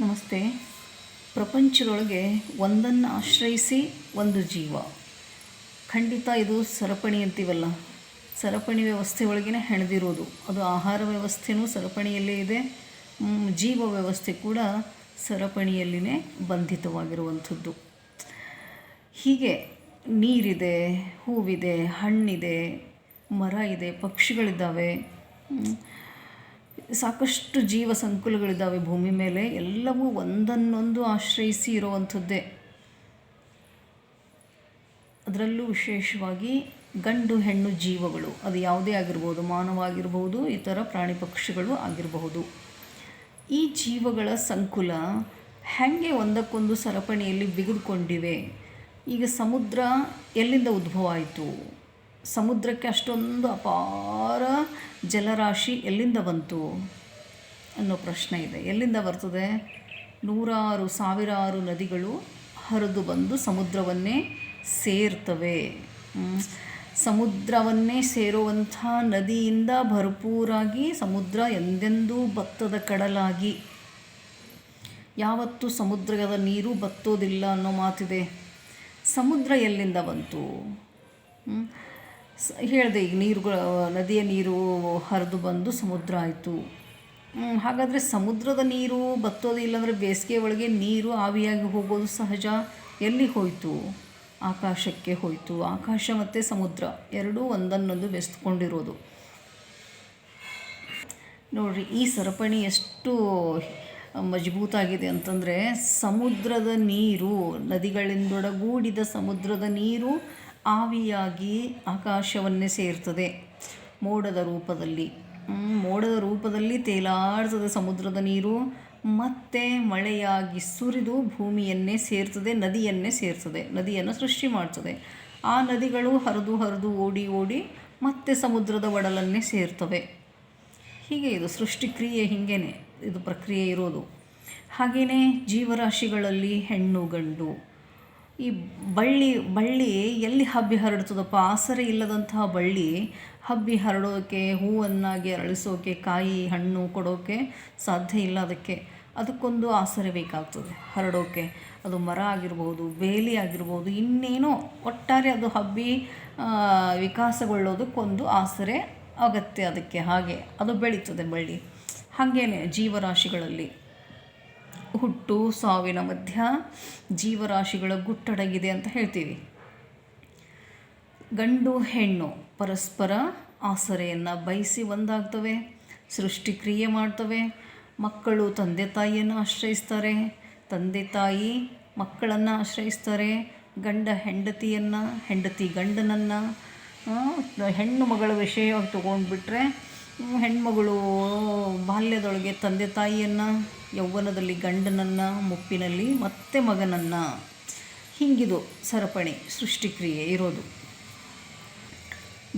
ನಮಸ್ತೆ. ಪ್ರಪಂಚದೊಳಗೆ ಒಂದನ್ನು ಆಶ್ರಯಿಸಿ ಒಂದು ಜೀವ. ಖಂಡಿತ ಇದು ಸರಪಣಿ ಅಂತೀವಲ್ಲ. ಸರಪಣಿ ವ್ಯವಸ್ಥೆ ಒಳಗೇ ಹೆಣೆದಿರೋದು. ಅದು ಆಹಾರ ವ್ಯವಸ್ಥೆನೂ ಸರಪಣಿಯಲ್ಲೇ ಇದೆ. ಜೀವ ವ್ಯವಸ್ಥೆ ಕೂಡ ಸರಪಣಿಯಲ್ಲಿನೇ ಬಂಧಿತವಾಗಿರುವಂಥದ್ದು. ಹೀಗೆ ನೀರಿದೆ, ಹೂವಿದೆ, ಹಣ್ಣಿದೆ, ಮರ ಇದೆ, ಪಕ್ಷಿಗಳಿದ್ದಾವೆ. ಸಾಕಷ್ಟು ಜೀವ ಸಂಕುಲಗಳಿದ್ದಾವೆ ಭೂಮಿ ಮೇಲೆ. ಎಲ್ಲವೂ ಒಂದನ್ನೊಂದು ಆಶ್ರಯಿಸಿ ಇರುವಂಥದ್ದೇ. ಅದರಲ್ಲೂ ವಿಶೇಷವಾಗಿ ಗಂಡು ಹೆಣ್ಣು ಜೀವಗಳು. ಅದು ಯಾವುದೇ ಆಗಿರ್ಬೋದು, ಮಾನವ ಆಗಿರ್ಬೋದು, ಇತರ ಪ್ರಾಣಿ ಪಕ್ಷಿಗಳು ಆಗಿರಬಹುದು. ಈ ಜೀವಗಳ ಸಂಕುಲ ಹೇಗೆ ಒಂದಕ್ಕೊಂದು ಸರಪಣಿಯಲ್ಲಿ ಬಿಗಿದುಕೊಂಡಿವೆ? ಈಗ ಸಮುದ್ರ ಎಲ್ಲಿಂದ ಉದ್ಭವ ಆಯಿತು? ಸಮುದ್ರಕ್ಕೆ ಅಷ್ಟೊಂದು ಅಪಾರ ಜಲರಾಶಿ ಎಲ್ಲಿಂದ ಬಂತು ಅನ್ನೋ ಪ್ರಶ್ನೆ ಇದೆ. ಎಲ್ಲಿಂದ ಬರ್ತದೆ? ನೂರಾರು, ಸಾವಿರಾರು ನದಿಗಳು ಹರಿದು ಬಂದು ಸಮುದ್ರವನ್ನೇ ಸೇರ್ತವೆ. ಸಮುದ್ರವನ್ನೇ ಸೇರುವಂಥ ನದಿಯಿಂದ ಭರಪೂರಾಗಿ ಸಮುದ್ರ ಎಂದೆಂದೂ ಭತ್ತದ ಕಡಲಾಗಿ. ಯಾವತ್ತೂ ಸಮುದ್ರದ ನೀರು ಬತ್ತೋದಿಲ್ಲ ಅನ್ನೋ ಮಾತಿದೆ. ಸಮುದ್ರ ಎಲ್ಲಿಂದ ಬಂತು? ಹೇಳಿದೆ ಈಗ ನೀರುಗಳು, ನದಿಯ ನೀರು ಹರಿದು ಬಂದು ಸಮುದ್ರ ಆಯಿತು. ಹಾಗಾದರೆ ಸಮುದ್ರದ ನೀರು ಬತ್ತೋದು ಇಲ್ಲಾಂದರೆ ಬೇಸಿಗೆ ಒಳಗೆ ನೀರು ಆವಿಯಾಗಿ ಹೋಗೋದು ಸಹಜ. ಎಲ್ಲಿ ಹೋಯಿತು? ಆಕಾಶಕ್ಕೆ ಹೋಯಿತು. ಆಕಾಶ ಮತ್ತು ಸಮುದ್ರ, ಎರಡೂ ಒಂದನ್ನೊಂದು ಬೆಸ್ತ್ಕೊಂಡಿರೋದು. ನೋಡಿರಿ, ಈ ಸರಪಣಿ ಎಷ್ಟು ಮಜಬೂತಾಗಿದೆ ಅಂತಂದರೆ, ಸಮುದ್ರದ ನೀರು, ನದಿಗಳಿಂದೊಡಗೂಡಿದ ಸಮುದ್ರದ ನೀರು ಆವಿಯಾಗಿ ಆಕಾಶವನ್ನೇ ಸೇರ್ತದೆ. ಮೋಡದ ರೂಪದಲ್ಲಿ. ಮೋಡದ ರೂಪದಲ್ಲಿ ತೇಲಾಡ್ತದ ಸಮುದ್ರದ ನೀರು. ಮತ್ತೆ ಮಳೆಯಾಗಿ ಸುರಿದು ಭೂಮಿಯನ್ನೇ ಸೇರ್ತದೆ, ನದಿಯನ್ನೇ ಸೇರ್ತದೆ, ನದಿಯನ್ನು ಸೃಷ್ಟಿ ಮಾಡ್ತದೆ. ಆ ನದಿಗಳು ಹರಿದು ಹರಿದು ಓಡಿ ಓಡಿ ಮತ್ತೆ ಸಮುದ್ರದ ಒಡಲನ್ನೇ ಸೇರ್ತವೆ. ಹೀಗೆ ಇದು ಸೃಷ್ಟಿಕ್ರಿಯೆ ಹೀಗೇನೆ, ಇದು ಪ್ರಕ್ರಿಯೆ ಇರೋದು. ಹಾಗೆಯೇ ಜೀವರಾಶಿಗಳಲ್ಲಿ ಹೆಣ್ಣು ಗಂಡು. ಈ ಬಳ್ಳಿ ಬಳ್ಳಿ ಎಲ್ಲಿ ಹಬ್ಬಿ ಹರಡ್ತದಪ್ಪ? ಆಸರೆ ಇಲ್ಲದಂತಹ ಬಳ್ಳಿ ಹಬ್ಬಿ ಹರಡೋಕೆ, ಹೂವನ್ನಾಗಿ ಅರಳಿಸೋಕೆ, ಕಾಯಿ, ಹಣ್ಣು ಕೊಡೋಕೆ ಸಾಧ್ಯ ಇಲ್ಲ ಅದಕ್ಕೆ. ಅದಕ್ಕೊಂದು ಆಸರೆ ಬೇಕಾಗ್ತದೆ ಹರಡೋಕೆ. ಅದು ಮರ ಆಗಿರ್ಬೋದು, ಬೇಲಿ ಆಗಿರ್ಬೋದು, ಇನ್ನೇನೋ ಒಟ್ಟಾರೆ ಅದು ಹಬ್ಬಿ ವಿಕಾಸಗೊಳ್ಳೋದಕ್ಕೊಂದು ಆಸರೆ ಅಗತ್ಯ ಅದಕ್ಕೆ ಹಾಗೆ. ಅದು ಬೆಳೀತದೆ ಬಳ್ಳಿ. ಹಾಗೇನೆ ಜೀವರಾಶಿಗಳಲ್ಲಿ. ಹುಟ್ಟು, ಸಾವಿನ ಮಧ್ಯ ಜೀವರಾಶಿಗಳ ಗುಟ್ಟಡಗಿದೆ ಅಂತ ಹೇಳ್ತೀವಿ. ಗಂಡು, ಹೆಣ್ಣು ಪರಸ್ಪರ ಆಸರೆಯನ್ನು ಬಯಸಿ ಒಂದಾಗ್ತವೆ ಸೃಷ್ಟಿಕ್ರಿಯೆ ಮಾಡ್ತವೆ, ಮಕ್ಕಳು ತಂದೆ ತಾಯಿಯನ್ನು ಆಶ್ರಯಿಸ್ತಾರೆ, ತಂದೆ ತಾಯಿ ಮಕ್ಕಳನ್ನು ಆಶ್ರಯಿಸ್ತಾರೆ, ಗಂಡ ಹೆಂಡತಿಯನ್ನು, ಹೆಂಡತಿ ಗಂಡನನ್ನು ಹೆಣ್ಣು ಮಗಳ ವಿಷಯವಾಗಿ ತೊಗೊಂಡ್ಬಿಟ್ರೆ ಹೆಣ್ಮಗಳು, ಬಾಲ್ಯದೊಳಗೆ ತಂದೆ ತಾಯಿಯನ್ನು, ಯೌವನದಲ್ಲಿ ಗಂಡನನ್ನು, ಮುಪ್ಪಿನಲ್ಲಿ ಮತ್ತೆ ಮಗನನ್ನು. ಹಿಂಗಿದು ಸರಪಣಿ, ಸೃಷ್ಟಿಕ್ರಿಯೆ ಇರೋದು.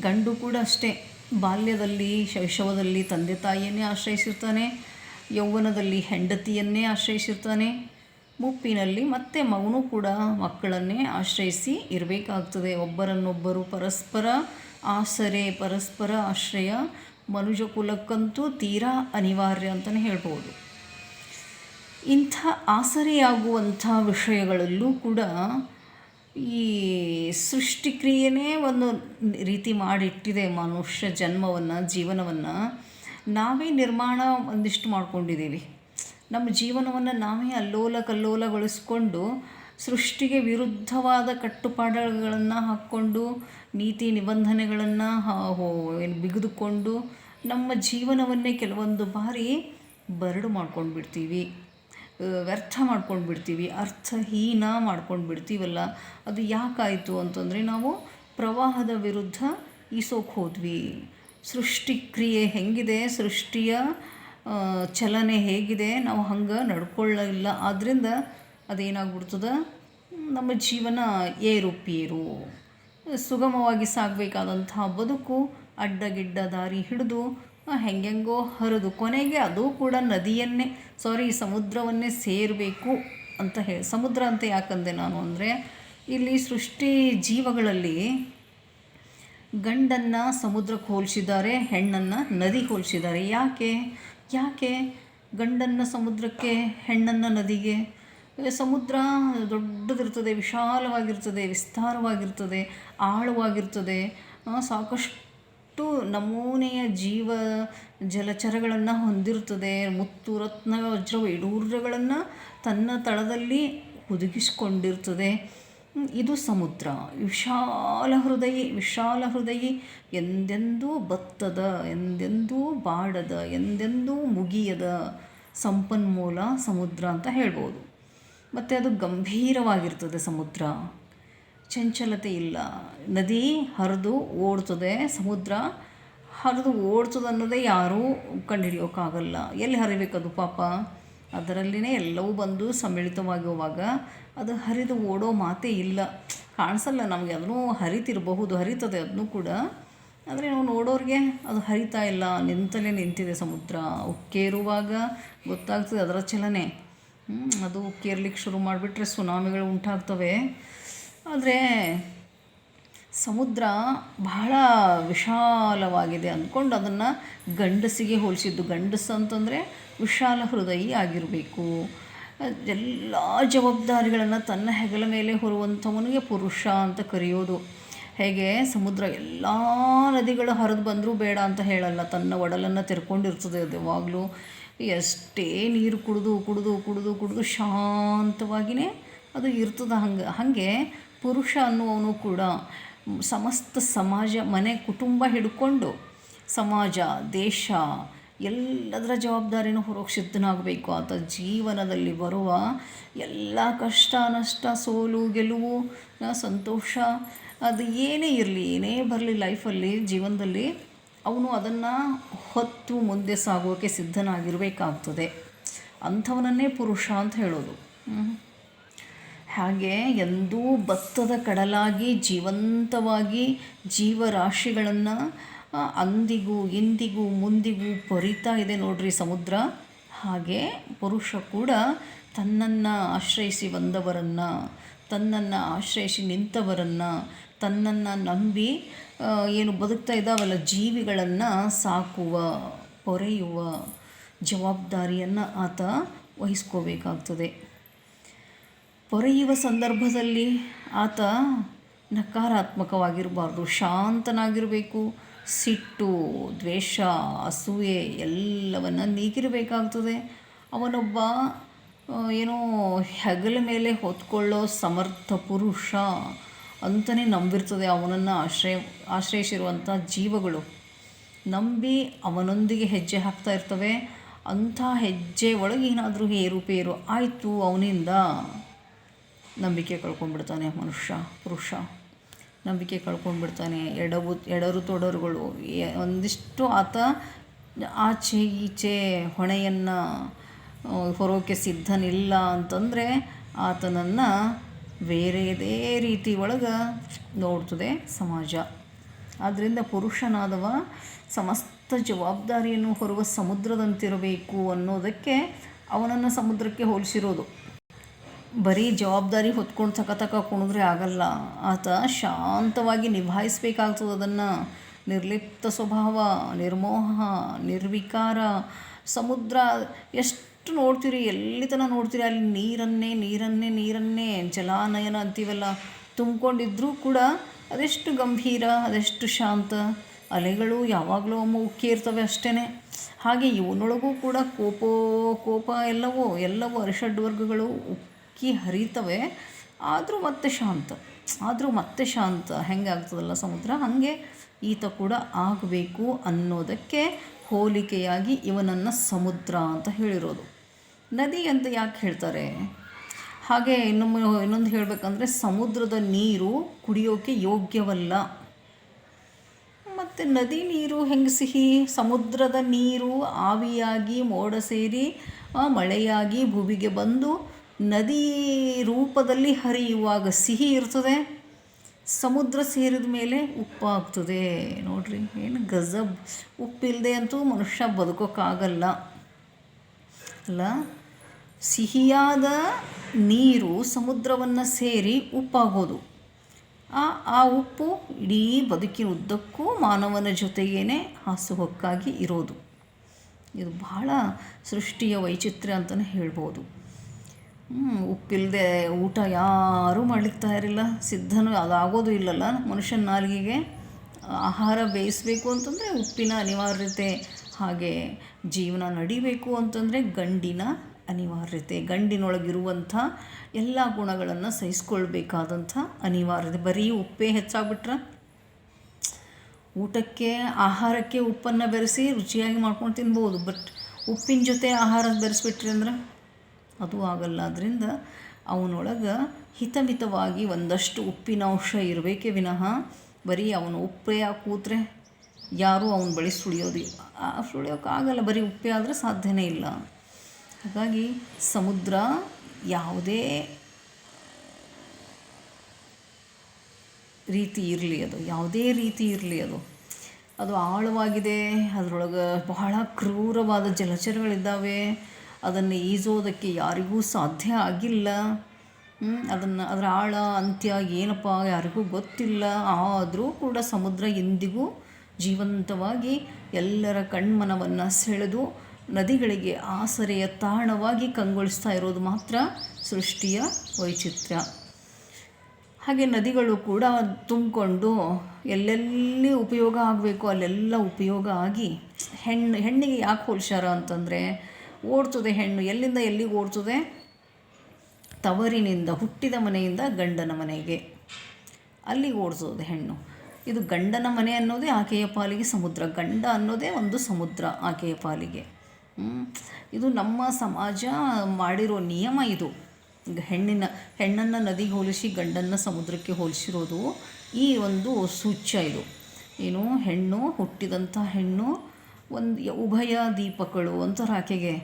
ಗಂಡು ಕೂಡ ಅಷ್ಟೇ. ಬಾಲ್ಯದಲ್ಲಿ, ಶೈಶವದಲ್ಲಿ ತಂದೆ ತಾಯಿಯನ್ನೇ ಆಶ್ರಯಿಸಿರ್ತಾನೆ, ಯೌವನದಲ್ಲಿ ಹೆಂಡತಿಯನ್ನೇ ಆಶ್ರಯಿಸಿರ್ತಾನೆ, ಮುಪ್ಪಿನಲ್ಲಿ ಮತ್ತೆ ಮಗನೂ ಕೂಡ ಮಕ್ಕಳನ್ನೇ ಆಶ್ರಯಿಸಿ ಇರಬೇಕಾಗ್ತದೆ. ಒಬ್ಬರನ್ನೊಬ್ಬರು ಪರಸ್ಪರ ಆಸರೆ, ಪರಸ್ಪರ ಆಶ್ರಯ ಮನುಜ ಕುಲಕ್ಕಂತೂ ತೀರಾ ಅನಿವಾರ್ಯ ಅಂತಲೇ ಹೇಳ್ಬೋದು. ಇಂಥ ಆಸರೆಯಾಗುವಂಥ ವಿಷಯಗಳಲ್ಲೂ ಕೂಡ ಈ ಸೃಷ್ಟಿಕ್ರಿಯೆನೇ ಒಂದು ರೀತಿ ಮಾಡಿಟ್ಟಿದೆ ಮನುಷ್ಯ ಜನ್ಮವನ್ನು, ಜೀವನವನ್ನು. ನಾವೇ ನಿರ್ಮಾಣ ಒಂದಿಷ್ಟು ಮಾಡ್ಕೊಂಡಿದ್ದೀವಿ. ನಮ್ಮ ಜೀವನವನ್ನು ನಾವೇ ಅಲ್ಲೋಲ ಕಲ್ಲೋಲಗೊಳಿಸ್ಕೊಂಡು ಸೃಷ್ಟಿಗೆ ವಿರುದ್ಧವಾದ ಕಟ್ಟುಪಾಡುಗಳನ್ನು ಹಾಕ್ಕೊಂಡು, ನೀತಿ ನಿಬಂಧನೆಗಳನ್ನು ಬಿಗಿದುಕೊಂಡು ನಮ್ಮ ಜೀವನವನ್ನೇ ಕೆಲವೊಂದು ಬಾರಿ ಬರಡು ಮಾಡ್ಕೊಂಡು ಬಿಡ್ತೀವಿ ವ್ಯರ್ಥ ಮಾಡ್ಕೊಂಡು ಬಿಡ್ತೀವಿ ಅರ್ಥಹೀನ ಮಾಡ್ಕೊಂಡು ಬಿಡ್ತೀವಲ್ಲ ಅದು ಯಾಕಾಯಿತು ಅಂತಂದರೆ ನಾವು ಪ್ರವಾಹದ ವಿರುದ್ಧ ಈಸೋಕೆ ಹೋದ್ವಿ. ಸೃಷ್ಟಿಕ್ರಿಯೆ ಹೆಂಗಿದೆ, ಸೃಷ್ಟಿಯ ಚಲನೆ ಹೇಗಿದೆ, ನಾವು ಹಂಗೆ ನಡ್ಕೊಳ್ಳಿಲ್ಲ. ಆದ್ದರಿಂದ ಅದೇನಾಗ್ಬಿಡ್ತದ? ನಮ್ಮ ಜೀವನ ಏರುಪೇರು. ಸುಗಮವಾಗಿ ಸಾಗಬೇಕಾದಂತಹ ಬದುಕು ಅಡ್ಡಗಿಡ್ಡ ದಾರಿ ಹಿಡಿದು, ಹೆಂಗೆಂಗೋ ಹರಿದು, ಕೊನೆಗೆ ಅದು ಕೂಡ ನದಿಯನ್ನೇ, ಸಾರಿ, ಸಮುದ್ರವನ್ನೇ ಸೇರಬೇಕು ಅಂತ ಹೇಳಿ ಸಮುದ್ರ ಅಂತ ಯಾಕಂದೆ ನಾನು ಅಂದರೆ, ಇಲ್ಲಿ ಸೃಷ್ಟಿ ಜೀವಗಳಲ್ಲಿ ಗಂಡನ್ನು ಸಮುದ್ರಕ್ಕೆ ಹೋಲಿಸಿದ್ದಾರೆ, ಹೆಣ್ಣನ್ನು ನದಿ ಹೋಲಿಸಿದ್ದಾರೆ. ಯಾಕೆ? ಯಾಕೆ ಗಂಡನ್ನು ಸಮುದ್ರಕ್ಕೆ, ಹೆಣ್ಣನ್ನು ನದಿಗೆ? ಸಮುದ್ರ ದೊಡ್ಡದಿರ್ತದೆ, ವಿಶಾಲವಾಗಿರ್ತದೆ, ವಿಸ್ತಾರವಾಗಿರ್ತದೆ, ಆಳವಾಗಿರ್ತದೆ. ಸಾಕಷ್ಟು ನಮೂನೆಯ ಜೀವ ಜಲಚರಗಳನ್ನು ಹೊಂದಿರುತ್ತದೆ ಮುತ್ತು ರತ್ನ, ವಜ್ರ, ವೈಡೂರ್ಯಗಳನ್ನು ತನ್ನ ತಳದಲ್ಲಿ ಹುದುಗಿಸಿಕೊಂಡಿರ್ತದೆ. ಇದು ಸಮುದ್ರ. ವಿಶಾಲ ಹೃದಯಿ ವಿಶಾಲ ಹೃದಯಿ ಎಂದೆಂದೂ ಬತ್ತದ, ಎಂದೆಂದೂ ಬಾಡದ, ಎಂದೆಂದೂ ಮುಗಿಯದ ಸಂಪನ್ಮೂಲ ಸಮುದ್ರ ಅಂತ ಹೇಳ್ಬೋದು. ಮತ್ತು ಅದು ಗಂಭೀರವಾಗಿರ್ತದೆ ಸಮುದ್ರ. ಚಂಚಲತೆ ಇಲ್ಲ. ನದಿ ಹರಿದು ಓಡ್ತದೆ, ಸಮುದ್ರ ಹರಿದು ಓಡ್ತದೆ ಅನ್ನೋದೇ ಯಾರೂ ಕಂಡುಹಿಡಿಯೋಕ್ಕಾಗಲ್ಲ. ಎಲ್ಲಿ ಹರಿಬೇಕದು ಪಾಪ? ಅದರಲ್ಲಿನೇ ಎಲ್ಲವೂ ಬಂದು ಸಮ್ಮಿಳಿತವಾಗುವಾಗ ಅದು ಹರಿದು ಓಡೋ ಮಾತೇ ಇಲ್ಲ. ಕಾಣಿಸಲ್ಲ ನಮಗೆ, ಅದನ್ನೂ ಹರಿತಿರಬಹುದು, ಹರಿತದೆ ಅದನ್ನು ಕೂಡ. ಆದರೆ ನಾವು ನೋಡೋರಿಗೆ ಅದು ಹರಿತಾ ಇಲ್ಲ. ನಿಂತಲೇ ನಿಂತಿದೆ ಸಮುದ್ರ. ಉಕ್ಕೇರುವಾಗ ಗೊತ್ತಾಗ್ತದೆ ಅದರ ಚಲನೆ. ಅದು ಕೇರ್ಲಿಕ್ಕೆ ಶುರು ಮಾಡಿಬಿಟ್ರೆ ಸುನಾಮಿಗಳು ಉಂಟಾಗ್ತವೆ. ಆದರೆ ಸಮುದ್ರ ಬಹಳ ವಿಶಾಲವಾಗಿದೆ ಅಂದ್ಕೊಂಡು ಅದನ್ನು ಗಂಡಸಿಗೆ ಹೋಲಿಸಿದ್ದು. ಗಂಡಸು ಅಂತಂದರೆ ವಿಶಾಲ ಹೃದಯಿ ಆಗಿರಬೇಕು. ಎಲ್ಲ ಜವಾಬ್ದಾರಿಗಳನ್ನು ತನ್ನ ಹೆಗಲ ಮೇಲೆ ಹೊರುವಂಥವನಿಗೆ ಪುರುಷ ಅಂತ ಕರೆಯೋದು. ಹೇಗೆ? ಸಮುದ್ರ ಎಲ್ಲ ನದಿಗಳು ಹರಿದು ಬಂದರೂ ಬೇಡ ಅಂತ ಹೇಳಲ್ಲ. ತನ್ನ ಒಡಲನ್ನು ತೆರ್ಕೊಂಡಿರ್ತದೆ. ಅದು ಯಾವಾಗಲೂ ಎಷ್ಟೇ ನೀರು ಕುಡಿದು ಕುಡಿದು ಕುಡಿದು ಕುಡಿದು ಶಾಂತವಾಗಿಯೇ ಅದು ಇರ್ತದೆ ಹಂಗೆ. ಹಾಗೆ ಪುರುಷ ಅನ್ನುವನು ಕೂಡ ಸಮಸ್ತ ಸಮಾಜ, ಮನೆ, ಕುಟುಂಬ ಹಿಡ್ಕೊಂಡು ಸಮಾಜ, ದೇಶ ಎಲ್ಲದರ ಜವಾಬ್ದಾರಿನೂ ಹೊರಗೆ ಸಿದ್ಧನಾಗಬೇಕು ಆತ ಜೀವನದಲ್ಲಿ ಬರುವ ಎಲ್ಲ ಕಷ್ಟ, ನಷ್ಟ, ಸೋಲು, ಗೆಲುವು ಸಂತೋಷ, ಅದು ಏನೇ ಇರಲಿ, ಏನೇ ಬರಲಿ ಲೈಫಲ್ಲಿ ಜೀವನದಲ್ಲಿ ಅವನು ಅದನ್ನು ಹೊತ್ತು ಮುಂದೆ ಸಾಗೋಕೆ ಸಿದ್ಧನಾಗಿರಬೇಕಾಗ್ತದೆ. ಅಂಥವನನ್ನೇ ಪುರುಷ ಅಂತ ಹೇಳೋದು. ಹಾಗೆ ಎಂದೂ ಭತ್ತದ ಕಡಲಾಗಿ ಜೀವಂತವಾಗಿ ಜೀವರಾಶಿಗಳನ್ನು ಅಂದಿಗೂ ಇಂದಿಗೂ ಮುಂದಿಗೂ ಪೊರಿತಾ ಇದೆ ನೋಡ್ರಿ ಸಮುದ್ರ. ಹಾಗೆ ಪುರುಷ ಕೂಡ ತನ್ನನ್ನು ಆಶ್ರಯಿಸಿ ಬಂದವರನ್ನು, ತನ್ನನ್ನು ಆಶ್ರಯಿಸಿ ನಿಂತವರನ್ನು, ತನ್ನನ್ನು ನಂಬಿ ಏನು ಬದುಕ್ತಾ ಇದ್ದಾವಲ್ಲ, ಜೀವಿಗಳನ್ನು ಸಾಕುವ, ಪೊರೆಯುವ ಜವಾಬ್ದಾರಿಯನ್ನು ಆತ ವಹಿಸ್ಕೋಬೇಕಾಗ್ತದೆ. ಪೊರೆಯುವ ಸಂದರ್ಭದಲ್ಲಿ ಆತ ನಕಾರಾತ್ಮಕವಾಗಿರಬಾರ್ದು, ಶಾಂತನಾಗಿರಬೇಕು, ಸಿಟ್ಟು, ದ್ವೇಷ, ಅಸೂಯೆ ಎಲ್ಲವನ್ನು ನೀಗಿರಬೇಕಾಗ್ತದೆ. ಅವನೊಬ್ಬ ಏನೋ ಹೆಗಲ ಮೇಲೆ ಹೊತ್ಕೊಳ್ಳೋ ಸಮರ್ಥ ಪುರುಷ ಅಂತಲೇ ನಂಬಿರ್ತದೆ ಅವನನ್ನು ಆಶ್ರಯ, ಆಶ್ರಯಿಸಿರುವಂಥ ಜೀವಗಳು. ನಂಬಿ ಅವನೊಂದಿಗೆ ಹೆಜ್ಜೆ ಹಾಕ್ತಾ ಇರ್ತವೆ. ಅಂಥ ಹೆಜ್ಜೆ ಒಳಗೆ ಏನಾದರೂ ಏರುಪೇರು ಆಯಿತು, ಅವನಿಂದ ನಂಬಿಕೆ ಕಳ್ಕೊಂಡ್ಬಿಡ್ತಾನೆ ಮನುಷ್ಯ, ಪುರುಷ. ನಂಬಿಕೆ ಕಳ್ಕೊಂಡ್ಬಿಡ್ತಾನೆ, ಎಡವು, ಎಡರು ತೊಡರುಗಳು. ಒಂದಿಷ್ಟು ಆತ ಆಚೆ ಈಚೆ ಹೊಣೆಯನ್ನು ಹೊರೋಕೆ ಸಿದ್ಧನಿಲ್ಲ ಅಂತಂದರೆ ಆತನನ್ನು ಬೇರೆಯದೇ ರೀತಿ ಒಳಗೆ ನೋಡ್ತದೆ ಸಮಾಜ. ಆದ್ದರಿಂದ ಪುರುಷನಾದವ ಸಮಸ್ತ ಜವಾಬ್ದಾರಿಯನ್ನು ಹೊರುವ ಸಮುದ್ರದಂತಿರಬೇಕು ಅನ್ನೋದಕ್ಕೆ ಅವನನ್ನು ಸಮುದ್ರಕ್ಕೆ ಹೋಲಿಸಿರೋದು. ಬರೀ ಜವಾಬ್ದಾರಿ ಹೊತ್ಕೊಂಡು ತಕ ತಕ ಕುಣಿದ್ರೆ ಆಗಲ್ಲ. ಆತ ಶಾಂತವಾಗಿ ನಿಭಾಯಿಸಬೇಕಾಗ್ತದೆ ಅದನ್ನು. ನಿರ್ಲಿಪ್ತ ಸ್ವಭಾವ, ನಿರ್ಮೋಹ, ನಿರ್ವಿಕಾರ. ಸಮುದ್ರ ಎಷ್ಟು ನೋಡ್ತೀರಿ? ಎಲ್ಲಿ ತನಕ ನೋಡ್ತೀರಿ? ಅಲ್ಲಿ ನೀರನ್ನೇ ನೀರನ್ನೇ ನೀರನ್ನೇ, ಜಲಾನಯನ ಅಂತೀವಲ್ಲ. ತುಂಬಿಕೊಂಡಿದ್ರೂ ಕೂಡ ಅದೆಷ್ಟು ಗಂಭೀರ, ಅದೆಷ್ಟು ಶಾಂತ. ಅಲೆಗಳು ಯಾವಾಗಲೂ ಅಮ್ಮ ಉಕ್ಕಿ ಇರ್ತವೆ ಅಷ್ಟೇ ಹಾಗೆ ಇವನೊಳಗೂ ಕೂಡ ಕೋಪೋ, ಕೋಪ ಎಲ್ಲವೂ ಎಲ್ಲವೂ ಅರಿಷಡ್ ವರ್ಗಗಳು ಉಕ್ಕಿ ಹರಿತವೆ. ಆದರೂ ಮತ್ತೆ ಶಾಂತ. ಆದರೂ ಮತ್ತೆ ಶಾಂತ. ಹೆಂಗೆ ಆಗ್ತದಲ್ಲ ಸಮುದ್ರ? ಹಾಗೆ ಈತ ಕೂಡ ಆಗಬೇಕು ಅನ್ನೋದಕ್ಕೆ ಹೋಲಿಕೆಯಾಗಿ ಇವನನ್ನು ಸಮುದ್ರ ಅಂತ ಹೇಳಿರೋದು. ನದಿ ಅಂತ ಯಾಕೆ ಹೇಳ್ತಾರೆ? ಹಾಗೆ ಇನ್ನೊಮ್ಮೆ ಇನ್ನೊಂದು ಹೇಳಬೇಕಂದ್ರೆ ಸಮುದ್ರದ ನೀರು ಕುಡಿಯೋಕೆ ಯೋಗ್ಯವಲ್ಲ. ಮತ್ತು ನದಿ ನೀರು ಹೆಂಗೆ ಸಿಹಿ? ಸಮುದ್ರದ ನೀರು ಆವಿಯಾಗಿ ಮೋಡ ಸೇರಿ ಮಳೆಯಾಗಿ ಭೂಮಿಗೆ ಬಂದು ನದಿ ರೂಪದಲ್ಲಿ ಹರಿಯುವಾಗ ಸಿಹಿ ಇರ್ತದೆ. ಸಮುದ್ರ ಸೇರಿದ ಮೇಲೆ ಉಪ್ಪಾಗ್ತದೆ. ನೋಡ್ರಿ, ಏನು ಗಜಬ್. ಉಪ್ಪಿಲ್ಲದೆ ಅಂತೂ ಮನುಷ್ಯ ಬದುಕೋಕ್ಕಾಗಲ್ಲ. ಅಲ್ಲ? ಸಿಹಿಯಾದ ನೀರು ಸಮುದ್ರವನ್ನು ಸೇರಿ ಉಪ್ಪಾಗೋದು. ಆ ಆ ಉಪ್ಪು ಇಡೀ ಬದುಕಿನ ಉದ್ದಕ್ಕೂ ಮಾನವನ ಜೊತೆಗೇನೆ ಹಾಸುಹೊಕ್ಕಾಗಿ ಇರೋದು. ಇದು ಬಹಳ ಸೃಷ್ಟಿಯ ವೈಚಿತ್ರ್ಯ ಅಂತಲೇ ಹೇಳ್ಬೋದು. ಉಪ್ಪಿಲ್ಲದೆ ಊಟ ಯಾರೂ ಮಾಡಲಿಕ್ಕೆ ತಯಾರಿಲ್ಲ ಸಿದ್ಧನೂ ಅದಾಗೋದು ಇಲ್ಲಲ್ಲ. ಮನುಷ್ಯನ ನಾಲಿಗೆಗೆ ಆಹಾರ ಬೇಯಿಸಬೇಕು ಅಂತಂದರೆ ಉಪ್ಪಿನ ಅನಿವಾರ್ಯತೆ, ಹಾಗೆ ಜೀವನ ನಡಿಬೇಕು ಅಂತಂದರೆ ಗಂಡಿನ ಅನಿವಾರ್ಯತೆ, ಗಂಡಿನೊಳಗಿರುವಂಥ ಎಲ್ಲ ಗುಣಗಳನ್ನು ಸಹಿಸ್ಕೊಳ್ಬೇಕಾದಂಥ ಅನಿವಾರ್ಯತೆ. ಬರೀ ಉಪ್ಪೇ ಹೆಚ್ಚಾಗ್ಬಿಟ್ರೆ ಊಟಕ್ಕೆ, ಆಹಾರಕ್ಕೆ ಉಪ್ಪನ್ನು ಬೆರೆಸಿ ರುಚಿಯಾಗಿ ಮಾಡ್ಕೊಂಡು ತಿನ್ಬೋದು. ಬಟ್ ಉಪ್ಪಿನ ಜೊತೆ ಆಹಾರ ಬೆರೆಸ್ಬಿಟ್ರಿ ಅಂದ್ರೆ ಅದು ಆಗಲ್ಲ. ಅದರಿಂದ ಅವನೊಳಗೆ ಹಿತಮಿತವಾಗಿ ಒಂದಷ್ಟು ಉಪ್ಪಿನ ಅಂಶ ಇರಬೇಕೇ ವಿನಃ ಬರೀ ಅವನು ಉಪ್ಪೇ ಕೂತ್ರೆ ಯಾರೂ ಅವನ ಬಳಿ ಸುಳಿಯೋದು ಸುಳಿಯೋಕ್ಕಾಗಲ್ಲ ಬರೀ ಉಪ್ಪೇ ಆದರೆ ಸಾಧ್ಯನೇ ಇಲ್ಲ. ಹಾಗಾಗಿ ಸಮುದ್ರ ಯಾವುದೇ ರೀತಿ ಇರಲಿ ಅದು, ಯಾವುದೇ ರೀತಿ ಇರಲಿ ಅದು. ಅದು ಆಳವಾಗಿದೆ, ಅದರೊಳಗೆ ಬಹಳ ಕ್ರೂರವಾದ ಜಲಚರಗಳಿದ್ದಾವೆ, ಅದನ್ನು ಈಜೋದಕ್ಕೆ ಯಾರಿಗೂ ಸಾಧ್ಯ ಆಗಿಲ್ಲ. ಅದನ್ನು, ಅದರ ಆಳ, ಅಂತ್ಯ ಏನಪ್ಪ ಯಾರಿಗೂ ಗೊತ್ತಿಲ್ಲ. ಆದರೂ ಕೂಡ ಸಮುದ್ರ ಎಂದಿಗೂ ಜೀವಂತವಾಗಿ ಎಲ್ಲರ ಕಣ್ಮನವನ್ನು ಸೆಳೆದು ನದಿಗಳಿಗೆ ಆಸರೆಯ ತಾಣವಾಗಿ ಕಂಗೊಳಿಸ್ತಾ ಇರೋದು ಮಾತ್ರ ಸೃಷ್ಟಿಯ ವೈಚಿತ್ರ್ಯ ಹಾಗೆ ನದಿಗಳು ಕೂಡ ತುಂಬಿಕೊಂಡು ಎಲ್ಲೆಲ್ಲಿ ಉಪಯೋಗ ಆಗಬೇಕು, ಅಲ್ಲೆಲ್ಲ ಉಪಯೋಗ ಆಗಿ ಹೆಣ್ಣು, ಹೆಣ್ಣಿಗೆ ಯಾಕೆ ಹೋಲ್ಸ್ಯಾರ ಅಂತಂದರೆ ಓಡ್ತದೆ ಹೆಣ್ಣು, ಎಲ್ಲಿಂದ ಎಲ್ಲಿಗೆ ಓಡ್ತದೆ? ತವರಿನಿಂದ, ಹುಟ್ಟಿದ ಮನೆಯಿಂದ ಗಂಡನ ಮನೆಗೆ. ಅಲ್ಲಿಗೆ ಓಡಿಸೋದು ಹೆಣ್ಣು. ಇದು ಗಂಡನ ಮನೆ ಅನ್ನೋದೇ ಆಕೆಯ ಪಾಲಿಗೆ ಸಮುದ್ರ, ಗಂಡ ಅನ್ನೋದೇ ಒಂದು ಸಮುದ್ರ ಆಕೆಯ ಪಾಲಿಗೆ. ಇದು ನಮ್ಮ ಸಮಾಜ ಮಾಡಿರೋ ನಿಯಮ ಇದು. ಹೆಣ್ಣಿನ, ಹೆಣ್ಣನ್ನು ನದಿಗೆ ಹೋಲಿಸಿ ಗಂಡನ್ನು ಸಮುದ್ರಕ್ಕೆ ಹೋಲಿಸಿರೋದು ಈ ಒಂದು ಸೂಚ್ಯ ಇದು. ಏನು ಹೆಣ್ಣು ಹುಟ್ಟಿದಂಥ ಹೆಣ್ಣು ಒಂದು ಉಭಯ ದೀಪಗಳು ಅಂತಾರೆ ಆಕೆಗೆ.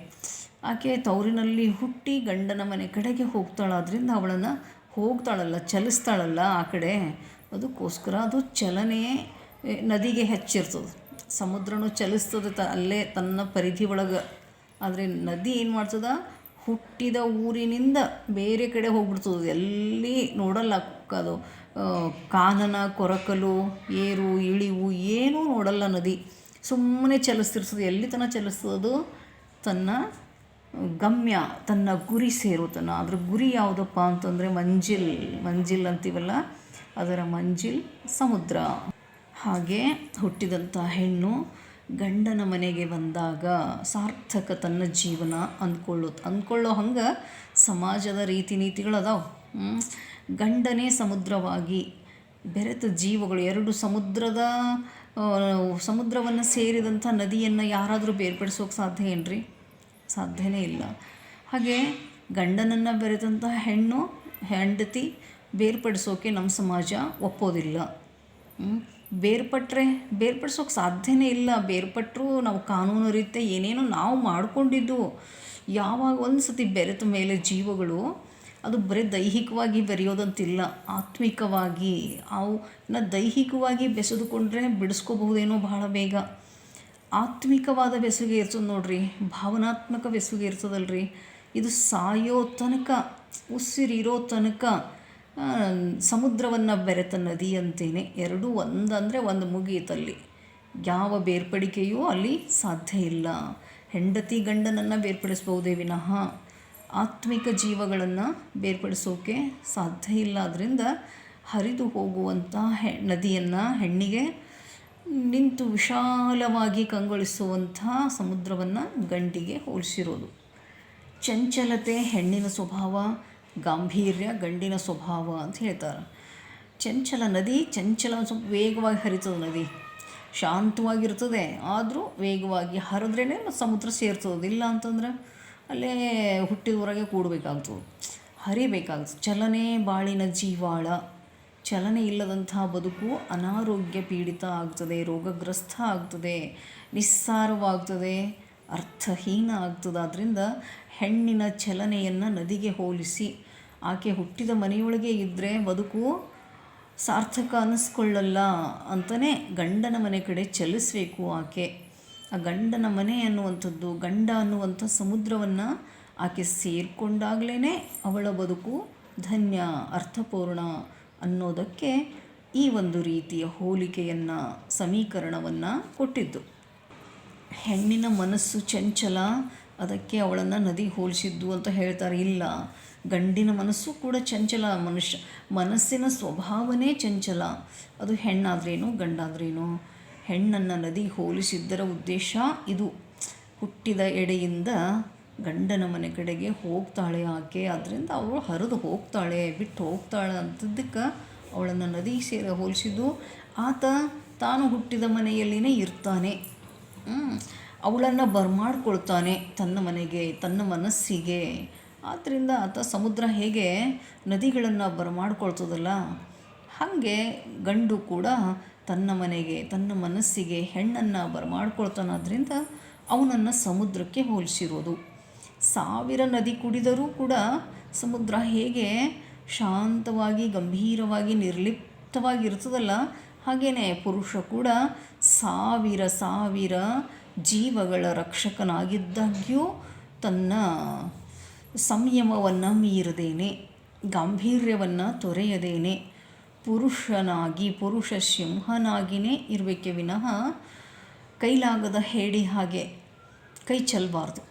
ಆಕೆ ತವರಿನಲ್ಲಿ ಹುಟ್ಟಿ ಗಂಡನ ಮನೆ ಕಡೆಗೆ ಹೋಗ್ತಾಳಾದ್ರಿಂದ ಅವಳನ್ನು ಹೋಗ್ತಾಳಲ್ಲ, ಚಲಿಸ್ತಾಳಲ್ಲ ಆ ಕಡೆ. ಅದಕ್ಕೋಸ್ಕರ ಅದು ಚಲನೆ ನದಿಗೆ ಹೆಚ್ಚಿರ್ತದೆ. ಸಮುದ್ರನೂ ಚಲಿಸ್ತದೆ ತ, ಅಲ್ಲೇ ತನ್ನ ಪರಿಧಿ ಒಳಗೆ. ಆದರೆ ನದಿ ಏನು ಮಾಡ್ತದ? ಹುಟ್ಟಿದ ಊರಿನಿಂದ ಬೇರೆ ಕಡೆ ಹೋಗ್ಬಿಡ್ತದೆ. ಎಲ್ಲಿ ನೋಡಲ್ಲ ಅದು ಕಾನನ, ಕೊರಕಲು, ಏರು, ಇಳಿವು ಏನೂ ನೋಡಲ್ಲ ನದಿ. ಸುಮ್ಮನೆ ಚಲಿಸ್ತಿರ್ತದೆ. ಎಲ್ಲಿ ತನಕ ಚಲಿಸ್ತದದು ತನ್ನ ಗಮ್ಯ, ತನ್ನ ಗುರಿ ಸೇರುತ್ತನ ಅದ್ರ ಗುರಿ ಯಾವುದಪ್ಪ ಅಂತಂದರೆ ಮಂಜಿಲ್ ಮಂಜಿಲ್ ಅಂತೀವಲ್ಲ? ಅದರ ಮಂಜಿಲ್ ಸಮುದ್ರ. ಹಾಗೆ ಹುಟ್ಟಿದಂಥ ಹೆಣ್ಣು ಗಂಡನ ಮನೆಗೆ ಬಂದಾಗ ಸಾರ್ಥಕ ತನ್ನ ಜೀವನ ಅಂದ್ಕೊಳ್ಳುತ್ತೆ ಅಂದ್ಕೊಳ್ಳೋ ಹಂಗೆ ಸಮಾಜದ ರೀತಿ ನೀತಿಗಳು ಅದಾವೆ ಗಂಡನೇ ಸಮುದ್ರವಾಗಿ ಬೆರೆತ ಜೀವಗಳು, ಎರಡು ಸಮುದ್ರದ ಸಮುದ್ರವನ್ನು ಸೇರಿದಂಥ ನದಿಯನ್ನು ಯಾರಾದರೂ ಬೇರ್ಪಡಿಸೋಕೆ ಸಾಧ್ಯ ಏನ್ರಿ? ಸಾಧ್ಯನೇ ಇಲ್ಲ. ಹಾಗೆ ಗಂಡನನ್ನು ಬೆರೆತಂತಹ ಹೆಣ್ಣು, ಹೆಂಡತಿ ಬೇರ್ಪಡಿಸೋಕೆ ನಮ್ಮ ಸಮಾಜ ಒಪ್ಪೋದಿಲ್ಲ. ಬೇರ್ಪಟ್ಟರೆ ಬೇರ್ಪಡಿಸೋಕೆ ಸಾಧ್ಯನೇ ಇಲ್ಲ. ಬೇರ್ಪಟ್ಟರು ನಾವು ಕಾನೂನು ರೀತಿ ಏನೇನೋ ನಾವು ಮಾಡಿಕೊಂಡಿದ್ದು, ಯಾವಾಗ ಒಂದು ಸತಿ ಬೆರೆತ ಮೇಲೆ ಜೀವಗಳು, ಅದು ಬರೀ ದೈಹಿಕವಾಗಿ ಬೆರೆಯೋದಂತಿಲ್ಲ. ಆತ್ಮಿಕವಾಗಿ ಅವನ್ನ ದೈಹಿಕವಾಗಿ ಬೆಸೆದುಕೊಂಡ್ರೆ ಬಿಡಿಸ್ಕೋಬಹುದೇನೋ ಬಹಳ ಬೇಗ. ಆತ್ಮಿಕವಾದ ಬೆಸುಗೆ ಇರ್ತದೆ ನೋಡ್ರಿ, ಭಾವನಾತ್ಮಕ ಬೆಸುಗೆ ಇರ್ತದಲ್ರಿ ಇದು ಸಾಯೋ ತನಕ, ಉಸಿರಿರೋ ತನಕ ಸಮುದ್ರವನ್ನು ಬೆರೆತ ನದಿ ಅಂತೇನೆ. ಎರಡೂ ಒಂದಂದರೆ ಒಂದು ಮುಗಿಯಿತಲ್ಲಿ ಯಾವ ಬೇರ್ಪಡಿಕೆಯೂ ಅಲ್ಲಿ ಸಾಧ್ಯ ಇಲ್ಲ. ಹೆಂಡತಿ ಗಂಡನನ್ನು ಬೇರ್ಪಡಿಸ್ಬೋದೇ ವಿನಃ? ಆತ್ಮಿಕ ಜೀವಗಳನ್ನು ಬೇರ್ಪಡಿಸೋಕೆ ಸಾಧ್ಯ ಇಲ್ಲ. ಅದರಿಂದ ಹರಿದು ಹೋಗುವಂಥ ಹೆ, ನದಿಯನ್ನು ಹೆಣ್ಣಿಗೆ ನಿಂತು ವಿಶಾಲವಾಗಿ ಕಂಗೊಳಿಸುವಂಥ ಸಮುದ್ರವನ್ನು ಗಂಡಿಗೆ ಹೋಲಿಸಿರೋದು. ಚಂಚಲತೆ ಹೆಣ್ಣಿನ ಸ್ವಭಾವ. ಗಾಂಭೀರ್ಯ, ಗಂಡಿನ ಸ್ವಭಾವ ಅಂತ ಹೇಳ್ತಾರೆ. ಚಂಚಲ ನದಿ, ಚಂಚಲ ಸ್ವಲ್ಪ ವೇಗವಾಗಿ ಹರಿತದೆ ನದಿ. ಶಾಂತವಾಗಿರ್ತದೆ, ಆದರೂ ವೇಗವಾಗಿ ಹರಿದ್ರೇ ಸಮುದ್ರ ಸೇರ್ತದೆ. ಇಲ್ಲ ಅಂತಂದ್ರೆ ಅಲ್ಲೇ ಹುಟ್ಟಿದವರೆಗೆ ಕೂಡಬೇಕಾಗ್ತದೆ. ಹರಿಬೇಕಾಗ್ತದೆ. ಚಲನೆ ಬಾಳಿನ ಜೀವಾಳ. ಚಲನೆ ಇಲ್ಲದಂತಹ ಬದುಕು ಅನಾರೋಗ್ಯ ಪೀಡಿತ ಆಗ್ತದೆ, ರೋಗಗ್ರಸ್ತ ಆಗ್ತದೆ, ನಿಸ್ಸಾರವಾಗ್ತದೆ, ಅರ್ಥಹೀನ ಆಗ್ತದೆ. ಆದ್ದರಿಂದ ಹೆಣ್ಣಿನ ಚಲನೆಯನ್ನು ನದಿಗೆ ಹೋಲಿಸಿ ಆಕೆ ಹುಟ್ಟಿದ ಮನೆಯೊಳಗೆ ಇದ್ದರೆ ಬದುಕು ಸಾರ್ಥಕ ಅನ್ನಿಸ್ಕೊಳ್ಳಲ್ಲ ಅಂತಲೇ ಗಂಡನ ಮನೆ ಕಡೆ ಚಲಿಸಬೇಕು ಆಕೆ. ಆ ಗಂಡನ ಮನೆ ಅನ್ನುವಂಥದ್ದು, ಗಂಡ ಅನ್ನುವಂಥ ಸಮುದ್ರವನ್ನು ಆಕೆ ಸೇರಿಕೊಂಡಾಗಲೇ ಅವಳ ಬದುಕು ಧನ್ಯ, ಅರ್ಥಪೂರ್ಣ ಅನ್ನೋದಕ್ಕೆ ಈ ಒಂದು ರೀತಿಯ ಹೋಲಿಕೆಯನ್ನು, ಸಮೀಕರಣವನ್ನು ಕೊಟ್ಟಿದ್ದು. ಹೆಣ್ಣಿನ ಮನಸ್ಸು ಚಂಚಲ, ಅದಕ್ಕೆ ಅವಳನ್ನು ನದಿ ಹೋಲಿಸಿದ್ದು ಅಂತ ಹೇಳ್ತಾರೆ. ಇಲ್ಲ ಗಂಡಿನ ಮನಸ್ಸು ಕೂಡ ಚಂಚಲ ಮನುಷ್ಯ. ಮನಸ್ಸಿನ ಸ್ವಭಾವನೇ ಚಂಚಲ. ಅದು ಹೆಣ್ಣಾದ್ರೇನು, ಗಂಡಾದ್ರೇನು? ಹೆಣ್ಣನ್ನು ನದಿ ಹೋಲಿಸಿದ್ದರ ಉದ್ದೇಶ ಇದು. ಹುಟ್ಟಿದ ಎಡೆಯಿಂದ ಗಂಡನ ಮನೆ ಕಡೆಗೆ ಹೋಗ್ತಾಳೆ ಆಕೆ. ಅದರಿಂದ ಅವಳು ಹರಿದು ಹೋಗ್ತಾಳೆ, ಬಿಟ್ಟು ಹೋಗ್ತಾಳೆ ಅಂತದಕ್ಕೆ ಅವಳನ್ನು ನದಿ ಸೇರಿ ಹೋಲಿಸಿದ್ದು. ಆತ ತಾನು ಹುಟ್ಟಿದ ಮನೆಯಲ್ಲಿನೇ ಇರ್ತಾನೆ. ಅವಳನ್ನು ಬರ್ಮಾಡ್ಕೊಳ್ತಾನೆ ತನ್ನ ಮನೆಗೆ, ತನ್ನ ಮನಸ್ಸಿಗೆ. ಆದ್ದರಿಂದ ಆತ ಸಮುದ್ರ ಹೇಗೆ ನದಿಗಳನ್ನು ಬರಮಾಡ್ಕೊಳ್ತದಲ್ಲ ಹಾಗೆ ಗಂಡು ಕೂಡ ತನ್ನ ಮನೆಗೆ, ತನ್ನ ಮನಸ್ಸಿಗೆ ಹೆಣ್ಣನ್ನು ಬರಮಾಡ್ಕೊಳ್ತಾನಾದ್ರಿಂದ ಅವನನ್ನು ಸಮುದ್ರಕ್ಕೆ ಹೋಲಿಸಿರೋದು. ಸಾವಿರ ನದಿ ಕುಡಿದರೂ ಕೂಡ ಸಮುದ್ರ ಹೇಗೆ ಶಾಂತವಾಗಿ, ಗಂಭೀರವಾಗಿ, ನಿರ್ಲಿಪ್ತವಾಗಿರ್ತದಲ್ಲ ಹಾಗೆಯೇ ಪುರುಷ ಕೂಡ ಸಾವಿರ ಸಾವಿರ ಜೀವಗಳ ರಕ್ಷಕನಾಗಿದ್ದಾಗ್ಯೂ ತನ್ನ ಸಂಯಮವನ್ನು ಮೀರದೇನೆ, ಗಾಂಭೀರ್ಯವನ್ನು ತೊರೆಯದೇನೆ, ಪುರುಷನಾಗಿ, ಪುರುಷ ಸಿಂಹನಾಗಿಯೇ ಇರಬೇಕೆ ವಿನಃ ಕೈಲಾಗದ ಹೇಡಿ ಹಾಗೆ ಕೈ ಚೆಲ್ಲಬಾರ್ದು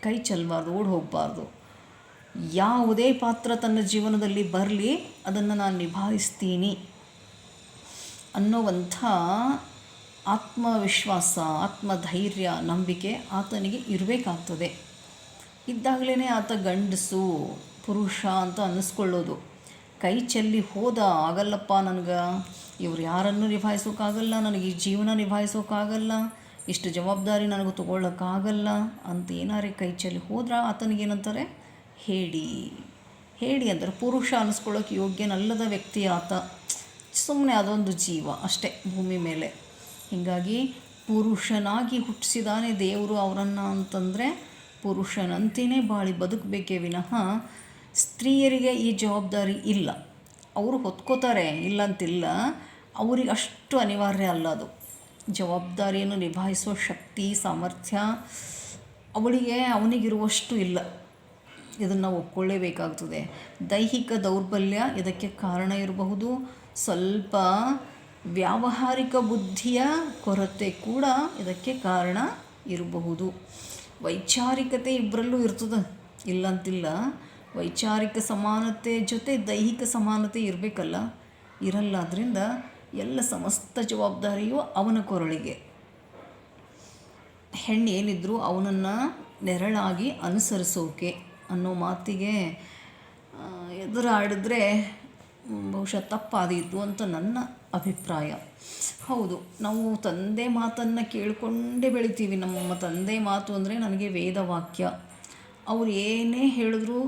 ಕೈ ಚೆಲ್ಲಬಾರ್ದು ಓಡಿ ಹೋಗಬಾರ್ದು. ಯಾವುದೇ ಪಾತ್ರ ತನ್ನ ಜೀವನದಲ್ಲಿ ಬರಲಿ, ಅದನ್ನು ನಾನು ನಿಭಾಯಿಸ್ತೀನಿ ಅನ್ನೋವಂಥ ಆತ್ಮವಿಶ್ವಾಸ, ಆತ್ಮಧೈರ್ಯ, ನಂಬಿಕೆ ಆತನಿಗೆ ಇರಬೇಕಾಗ್ತದೆ. ಇದ್ದಾಗಲೇ ಆತ ಗಂಡಸು, ಪುರುಷ ಅಂತ ಅನ್ನಿಸ್ಕೊಳ್ಳೋದು. ಕೈ ಚೆಲ್ಲಿ ಹೋದ ಆಗಲ್ಲಪ್ಪ ನನಗೆ. ಇವ್ರು ಯಾರನ್ನು ನಿಭಾಯಿಸೋಕ್ಕಾಗಲ್ಲ ನನಗೆ ಈ ಜೀವನ ನಿಭಾಯಿಸೋಕ್ಕಾಗಲ್ಲ ಇಷ್ಟು ಜವಾಬ್ದಾರಿ ನನಗೆ ತೊಗೊಳ್ಳೋಕ್ಕಾಗಲ್ಲ ಅಂತ ಏನಾರೇ ಕೈ ಚೆಲ್ಲಿ ಹೋದ್ರೆ ಆತನಿಗೇನಂತಾರೆ? ಹೇಳಿ. ಹೇಳಿ ಅಂದರೆ ಪುರುಷ ಅನ್ನಿಸ್ಕೊಳ್ಳೋಕೆ ಯೋಗ್ಯನಲ್ಲದ ವ್ಯಕ್ತಿ ಆತ. ಸುಮ್ಮನೆ ಅದೊಂದು ಜೀವ ಅಷ್ಟೇ ಭೂಮಿ ಮೇಲೆ. ಹೀಗಾಗಿ ಪುರುಷನಾಗಿ ಹುಟ್ಟಿಸಿದಾನೆ ದೇವರು ಅವರನ್ನು ಅಂತಂದರೆ ಪುರುಷನಂತೆಯೇ ಬಾಳಿ ಬದುಕಬೇಕೇ ವಿನಃ ಸ್ತ್ರೀಯರಿಗೆ ಈ ಜವಾಬ್ದಾರಿ ಇಲ್ಲ. ಅವರು ಹೊತ್ಕೋತಾರೆ, ಇಲ್ಲಂತಿಲ್ಲ, ಅವರಿಗೆ ಅಷ್ಟು ಅನಿವಾರ್ಯ ಅಲ್ಲ ಅದು. ಜವಾಬ್ದಾರಿಯನ್ನು ನಿಭಾಯಿಸುವ ಶಕ್ತಿ, ಸಾಮರ್ಥ್ಯ ಅವಳಿಗೆ, ಅವನಿಗಿರುವಷ್ಟು ಇಲ್ಲ. ಇದನ್ನು ಒಪ್ಕೊಳ್ಳೇಬೇಕಾಗ್ತದೆ. ದೈಹಿಕ ದೌರ್ಬಲ್ಯ ಇದಕ್ಕೆ ಕಾರಣ ಇರಬಹುದು. ಸ್ವಲ್ಪ ವ್ಯಾವಹಾರಿಕ ಬುದ್ಧಿಯ ಕೊರತೆ ಕೂಡ ಇದಕ್ಕೆ ಕಾರಣ ಇರಬಹುದು. ವೈಚಾರಿಕತೆ ಇಬ್ಬರಲ್ಲೂ ಇರ್ತದೆ. ಇಲ್ಲಂತಿಲ್ಲ, ವೈಚಾರಿಕ ಸಮಾನತೆ ಜೊತೆ ದೈಹಿಕ ಸಮಾನತೆ ಇರಬೇಕಲ್ಲ. ಇರಲ್ಲ ಅದರಿಂದ ಎಲ್ಲ ಸಮಸ್ತ ಜವಾಬ್ದಾರಿಯು ಅವನ ಕೊರಳಿಗೆ. ಹೆಣ್ಣು ಏನಿದ್ರು ಅವನನ್ನು ನೆರಳಾಗಿ ಅನುಸರಿಸೋಕೆ ಅನ್ನೋ ಮಾತಿಗೆ ಎದುರಾಡಿದ್ರೆ, ಬಹುಶಃ ತಪ್ಪಾದೀತು ಅಂತ ನನ್ನ ಅಭಿಪ್ರಾಯ. ಹೌದು. ನಾವು ತಂದೆ ಮಾತನ್ನು ಕೇಳಿಕೊಂಡೇ ಬೆಳಿತೀವಿ. ನಮ್ಮ ತಂದೆ ಮಾತು ಅಂದರೆ ನನಗೆ ವೇದವಾಕ್ಯ. ಅವ್ರು ಏನೇ ಹೇಳಿದ್ರು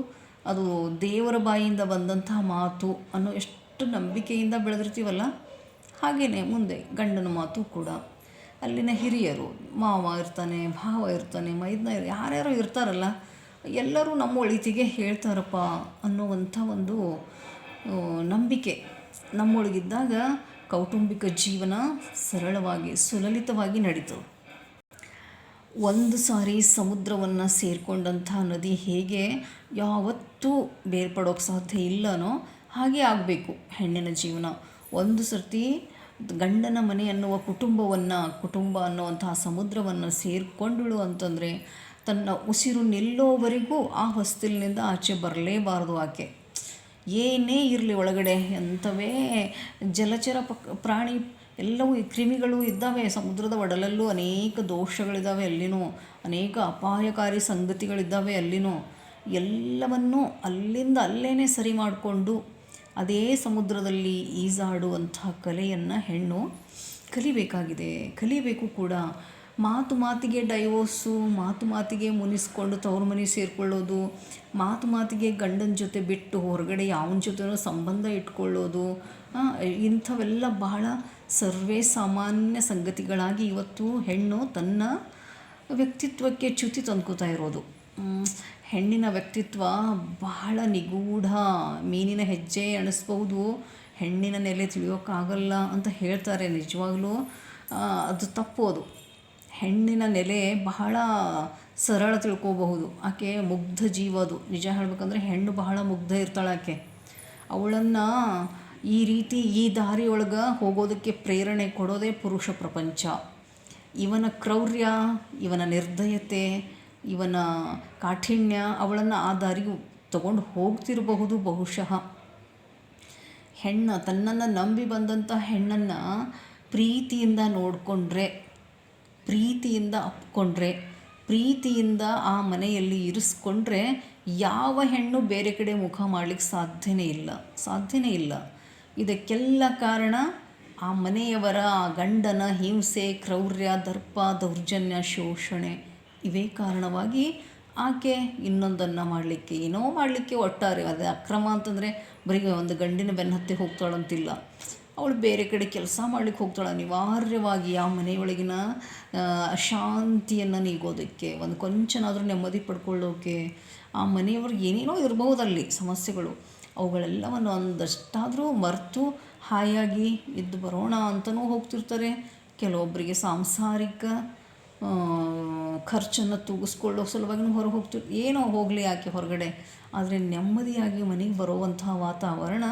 ಅದು ದೇವರ ಬಾಯಿಯಿಂದ ಬಂದಂತಹ ಮಾತು ಅನ್ನೋ ಎಷ್ಟು ನಂಬಿಕೆಯಿಂದ ಬೆಳೆದಿರ್ತೀವಲ್ಲ ಹಾಗೆಯೇ ಮುಂದೆ ಗಂಡನ ಮಾತು ಕೂಡ. ಅಲ್ಲಿನ ಹಿರಿಯರು, ಮಾವ ಇರ್ತಾನೆ, ಭಾವ ಇರ್ತಾನೆ, ಮೈದ್ನ ಯಾರ್ಯಾರು ಇರ್ತಾರಲ್ಲ, ಎಲ್ಲರೂ ನಮ್ಮ ಒಳಿತಿಗೆ ಹೇಳ್ತಾರಪ್ಪ ಅನ್ನುವಂಥ ಒಂದು ನಂಬಿಕೆ ನಮ್ಮೊಳಗಿದ್ದಾಗ ಕೌಟುಂಬಿಕ ಜೀವನ ಸರಳವಾಗಿ, ಸುಲಲಿತವಾಗಿ ನಡೀತು. ಒಂದು ಸಾರಿ ಸಮುದ್ರವನ್ನು ಸೇರಿಕೊಂಡಂಥ ನದಿ ಹೇಗೆ ಯಾವತ್ತೂ ಬೇರ್ಪಡೋಕ್ಕೆ ಸಾಧ್ಯ ಇಲ್ಲನೋ ಹಾಗೆ ಆಗಬೇಕು ಹೆಣ್ಣಿನ ಜೀವನ. ಒಂದು ಸರ್ತಿ ಗಂಡನ ಮನೆ ಅನ್ನುವ ಕುಟುಂಬವನ್ನು, ಕುಟುಂಬ ಅನ್ನುವಂತಹ ಸಮುದ್ರವನ್ನು ಸೇರಿಕೊಂಡಳು ಅಂತಂದರೆ ತನ್ನ ಉಸಿರು ನಿಲ್ಲೋವರೆಗೂ ಆ ಹೊಸ್ತಿಲಿನಿಂದ ಆಚೆ ಬರಲೇಬಾರದು ಆಕೆ. ಏನೇ ಇರಲಿ ಒಳಗಡೆ ಎಂಥವೇ ಜಲಚರ ಪಕ್ ಪ್ರಾಣಿ ಎಲ್ಲವೂ ಕ್ರಿಮಿಗಳು ಇದ್ದಾವೆ. ಸಮುದ್ರದ ಒಡಲಲ್ಲೂ ಅನೇಕ ದೋಷಗಳಿದ್ದಾವೆ ಅಲ್ಲಿನೂ. ಅನೇಕ ಅಪಾಯಕಾರಿ ಸಂಗತಿಗಳಿದ್ದಾವೆ ಅಲ್ಲಿನೂ. ಎಲ್ಲವನ್ನೂ ಅಲ್ಲಿಂದ ಅಲ್ಲೇ ಸರಿ ಮಾಡಿಕೊಂಡು ಅದೇ ಸಮುದ್ರದಲ್ಲಿ ಈಜಾಡುವಂಥ ಕಲೆಯನ್ನು ಹೆಣ್ಣು ಕಲಿಬೇಕಾಗಿದೆ. ಕಲಿಬೇಕು ಕೂಡ. ಮಾತು ಮಾತಿಗೆ ಡೈವೋರ್ಸು ಮಾತು ಮಾತಿಗೆ ಮುನಿಸ್ಕೊಂಡು ತವ್ರ ಮನೆ ಸೇರಿಕೊಳ್ಳೋದು, ಮಾತು ಮಾತಿಗೆ ಗಂಡನ ಜೊತೆ ಬಿಟ್ಟು ಹೊರಗಡೆ ಯಾವನ ಜೊತೆನೋ ಸಂಬಂಧ ಇಟ್ಕೊಳ್ಳೋದು ಇಂಥವೆಲ್ಲ ಬಹಳ ಸರ್ವೇ ಸಾಮಾನ್ಯ ಸಂಗತಿಗಳಾಗಿ ಇವತ್ತು ಹೆಣ್ಣು ತನ್ನ ವ್ಯಕ್ತಿತ್ವಕ್ಕೆ ಚ್ಯುತಿ ತಂದ್ಕೋತಾ ಇರೋದು. ಹೆಣ್ಣಿನ ವ್ಯಕ್ತಿತ್ವ ಬಹಳ ನಿಗೂಢ, ಮೀನಿನ ಹೆಜ್ಜೆ ಅಣಿಸ್ಬಹುದು ಹೆಣ್ಣಿನ ನೆಲೆ ತಿಳಿಯೋಕ್ಕಾಗಲ್ಲ ಅಂತ ಹೇಳ್ತಾರೆ ನಿಜವಾಗ್ಲೂ. ಅದು ತಪ್ಪೋದು ಹೆಣ್ಣಿನ ನೆಲೆ ಬಹಳ ಸರಳ ತಿಳ್ಕೋಬಹುದು. ಆಕೆ ಮುಗ್ಧ ಜೀವ ಅದು. ನಿಜ ಹೇಳ್ಬೇಕಂದ್ರೆ ಹೆಣ್ಣು ಬಹಳ ಮುಗ್ಧ ಇರ್ತಾಳೆ ಆಕೆ. ಅವಳನ್ನು ಈ ರೀತಿ ಈ ದಾರಿಯೊಳಗೆ ಹೋಗೋದಕ್ಕೆ ಪ್ರೇರಣೆ ಕೊಡೋದೇ ಪುರುಷ ಪ್ರಪಂಚ. ಇವನ ಕ್ರೌರ್ಯ, ಇವನ ನಿರ್ದಯತೆ, ಇವನ ಕಾಠಿಣ್ಯ ಅವಳನ್ನು ಆ ದಾರಿಗೆ ತಗೊಂಡು ಹೋಗ್ತಿರಬಹುದು ಬಹುಶಃ. ಹೆಣ್ಣು ತನ್ನನ್ನು ನಂಬಿ ಬಂದಂಥ ಹೆಣ್ಣನ್ನು ಪ್ರೀತಿಯಿಂದ ನೋಡಿಕೊಂಡ್ರೆ ಪ್ರೀತಿಯಿಂದ ಅಪ್ಕೊಂಡ್ರೆ, ಪ್ರೀತಿಯಿಂದ ಆ ಮನೆಯಲ್ಲಿ ಇರಿಸ್ಕೊಂಡ್ರೆ ಯಾವ ಹೆಣ್ಣು ಬೇರೆ ಕಡೆ ಮುಖ ಮಾಡಲಿಕ್ಕೆ ಸಾಧ್ಯನೇ ಇಲ್ಲ ಸಾಧ್ಯನೇ ಇಲ್ಲ. ಇದಕ್ಕೆಲ್ಲ ಕಾರಣ ಆ ಮನೆಯವರ ಆ ಗಂಡನ ಹಿಂಸೆ, ಕ್ರೌರ್ಯ, ದರ್ಪ, ದೌರ್ಜನ್ಯ, ಶೋಷಣೆ ಇವೇ ಕಾರಣವಾಗಿ ಆಕೆ ಇನ್ನೊಂದನ್ನು ಮಾಡಲಿಕ್ಕೆ, ಏನೋ ಮಾಡಲಿಕ್ಕೆ ಒಟ್ಟಾರೆ. ಅದೇ ಅಕ್ರಮ ಅಂತಂದರೆ ಬರೀ ಒಂದು ಗಂಡಿನ ಬೆನ್ನತ್ತಿ ಹೋಗ್ತಾಳಂತಿಲ್ಲ. ಅವಳು ಬೇರೆ ಕಡೆ ಕೆಲಸ ಮಾಡ್ಲಿಕ್ಕೆ ಹೋಗ್ತಾಳೆ. ಅನಿವಾರ್ಯವಾಗಿ ಆ ಮನೆಯೊಳಗಿನ ಅಶಾಂತಿಯನ್ನು ನೀಗೋದಕ್ಕೆ, ಒಂದು ಕೊಂಚನಾದರೂ ನೆಮ್ಮದಿ ಪಡ್ಕೊಳ್ಳೋಕೆ, ಆ ಮನೆಯವ್ರಿಗೆ ಏನೇನೋ ಇರ್ಬೋದಲ್ಲಿ ಸಮಸ್ಯೆಗಳು. ಅವುಗಳೆಲ್ಲವನ್ನು ಒಂದಷ್ಟಾದರೂ ಮರೆತು ಹಾಯಾಗಿ ಇದ್ದು ಬರೋಣ ಅಂತಲೂ ಹೋಗ್ತಿರ್ತಾರೆ. ಕೆಲವೊಬ್ಬರಿಗೆ ಸಾಂಸಾರಿಕ ಖರ್ಚನ್ನು ತೂಗಿಸ್ಕೊಳ್ಳೋ ಸಲುವಾಗಿ ಹೊರಗೆ ಹೋಗ್ತಿರ್, ಏನೋ ಹೋಗಲಿ ಆಕೆ ಹೊರಗಡೆ. ಆದರೆ ನೆಮ್ಮದಿಯಾಗಿ ಮನೆಗೆ ಬರುವಂತಹ ವಾತಾವರಣ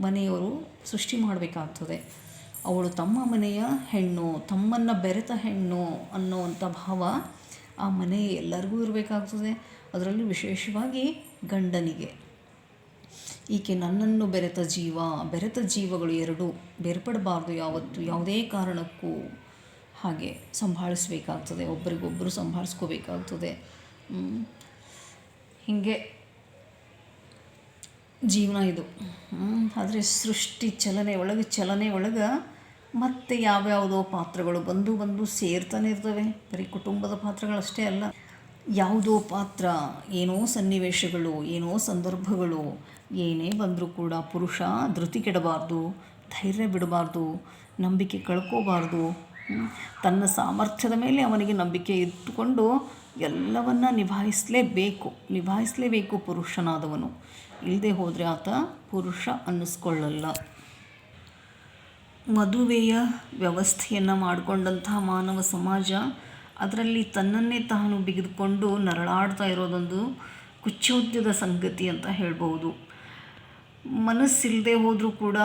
ಮನೆಯವರು ಸೃಷ್ಟಿ ಮಾಡಬೇಕಾಗ್ತದೆ. ಅವಳು ತಮ್ಮ ಮನೆಯ ಹೆಣ್ಣು, ತಮ್ಮನ್ನು ಬೆರೆತ ಹೆಣ್ಣು ಅನ್ನೋವಂಥ ಭಾವ ಆ ಮನೆ ಎಲ್ಲರಿಗೂ ಇರಬೇಕಾಗ್ತದೆ. ಅದರಲ್ಲೂ ವಿಶೇಷವಾಗಿ ಗಂಡನಿಗೆ. ಈಕೆ ನನ್ನನ್ನು ಬೆರೆತ ಜೀವ, ಬೆರೆತ ಜೀವಗಳು ಎರಡು ಬೇರ್ಪಡಬಾರ್ದು ಯಾವತ್ತು, ಯಾವುದೇ ಕಾರಣಕ್ಕೂ ಹಾಗೆ ಸಂಭಾಳಿಸ್ಬೇಕಾಗ್ತದೆ. ಒಬ್ಬರಿಗೊಬ್ಬರು ಸಂಭಾಳಿಸ್ಕೋಬೇಕಾಗ್ತದೆ. ಹೀಗೆ ಜೀವನ ಇದು. ಆದರೆ ಸೃಷ್ಟಿ ಚಲನೆ ಒಳಗೆ ಚಲನೆ ಒಳಗೆ ಮತ್ತೆ ಯಾವ್ಯಾವುದೋ ಪಾತ್ರಗಳು ಬಂದು ಬಂದು ಸೇರ್ತಾನೆ ಇರ್ತವೆ. ಬರೀ ಕುಟುಂಬದ ಪಾತ್ರಗಳಷ್ಟೇ ಅಲ್ಲ. ಯಾವುದೋ ಪಾತ್ರ, ಏನೋ ಸನ್ನಿವೇಶಗಳು, ಏನೋ ಸಂದರ್ಭಗಳು, ಏನೇ ಬಂದರೂ ಕೂಡ ಪುರುಷ ಧೃತಿ ಕೆಡಬಾರ್ದು, ಧೈರ್ಯ ಬಿಡಬಾರ್ದು, ನಂಬಿಕೆ ಕಳ್ಕೋಬಾರ್ದು. ತನ್ನ ಸಾಮರ್ಥ್ಯದ ಮೇಲೆ ಅವನಿಗೆ ನಂಬಿಕೆ ಇಟ್ಟುಕೊಂಡು ಎಲ್ಲವನ್ನ ನಿಭಾಯಿಸಲೇಬೇಕು. ನಿಭಾಯಿಸಲೇಬೇಕು ಪುರುಷನಾದವನು. ಇಲ್ಲದೆ ಹೋದರೆ ಆತ ಪುರುಷ ಅನ್ನಿಸ್ಕೊಳ್ಳಲ್ಲ. ಮದುವೆಯ ವ್ಯವಸ್ಥೆಯನ್ನು ಮಾಡಿಕೊಂಡಂತಹ ಮಾನವ ಸಮಾಜ, ಅದರಲ್ಲಿ ತನ್ನನ್ನೇ ತಾನು ಬಿಗಿದುಕೊಂಡು ನರಳಾಡ್ತಾ ಇರೋದೊಂದು ಕುಚ್ಚೋದ್ಯದ ಸಂಗತಿ ಅಂತ ಹೇಳ್ಬೋದು ಮನಸ್ಸಿಲ್ಲದೆ ಹೋದರೂ ಕೂಡ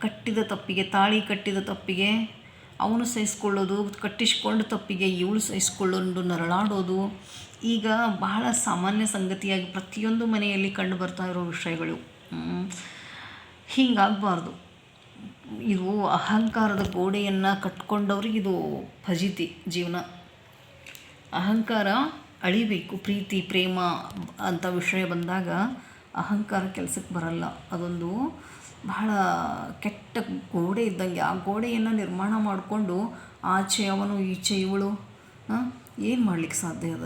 ಕಟ್ಟಿದ ತಪ್ಪಿಗೆ, ತಾಳಿ ಕಟ್ಟಿದ ತಪ್ಪಿಗೆ ಅವನು ಸಹಿಸ್ಕೊಳ್ಳೋದು, ಕಟ್ಟಿಸ್ಕೊಂಡು ತಪ್ಪಿಗೆ ಇವಳು ಸಹಿಸ್ಕೊಳ್ಳೋದು, ನರಳಾಡೋದು. ಈಗ ಬಹಳ ಸಾಮಾನ್ಯ ಸಂಗತಿಯಾಗಿ ಪ್ರತಿಯೊಂದು ಮನೆಯಲ್ಲಿ ಕಂಡು ಬರ್ತಾ ಇರೋ ವಿಷಯಗಳು. ಹೀಗಾಗಬಾರ್ದು. ಇದು ಅಹಂಕಾರದ ಗೋಡೆಯನ್ನು ಕಟ್ಕೊಂಡವ್ರಿಗೆ ಇದು ಫಜಿತಿ ಜೀವನ. ಅಹಂಕಾರ ಅಳಿಬೇಕು, ಪ್ರೀತಿ, ಪ್ರೇಮ ಅಂತ ವಿಷಯ ಬಂದಾಗ ಅಹಂಕಾರ ಕೆಲಸಕ್ಕೆ ಬರಲ್ಲ. ಅದೊಂದು ಬಹಳ ಕೆಟ್ಟ ಗೋಡೆ ಇದ್ದಂಗೆ ಆ ಗೋಡೆಯನ್ನು ನಿರ್ಮಾಣ ಮಾಡಿಕೊಂಡು ಆಚೆ ಅವನು, ಈಚೆ ಇವಳು ಏನು ಮಾಡ್ಲಿಕ್ಕೆ ಸಾಧ್ಯ ಅದ?